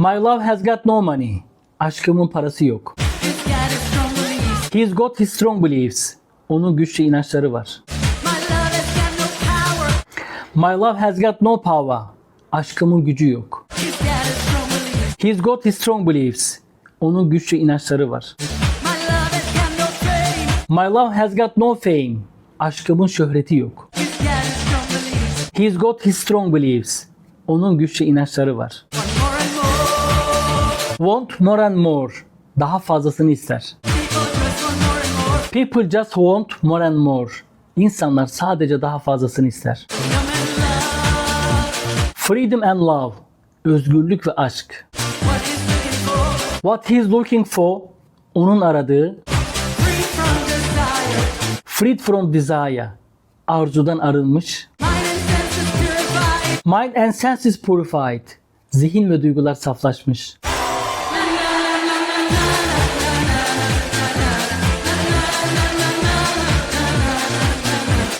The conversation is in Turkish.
My love has got no money. Aşkımın parası yok. He's got his strong beliefs. Onun güçlü inançları var. My love has got no power. Aşkımın gücü yok. He's got his strong beliefs. Onun güçlü inançları var. My love has got no fame. Aşkımın şöhreti yok. He's got his strong beliefs. Onun güçlü inançları var. Want more and more. Daha fazlasını ister. People just want more and more. İnsanlar sadece daha fazlasını ister. Freedom and love. Özgürlük ve aşk. What he's looking for. Onun aradığı. Freed from desire. Arzudan arınmış. Mind and senses purified. Zihin ve duygular saflaşmış.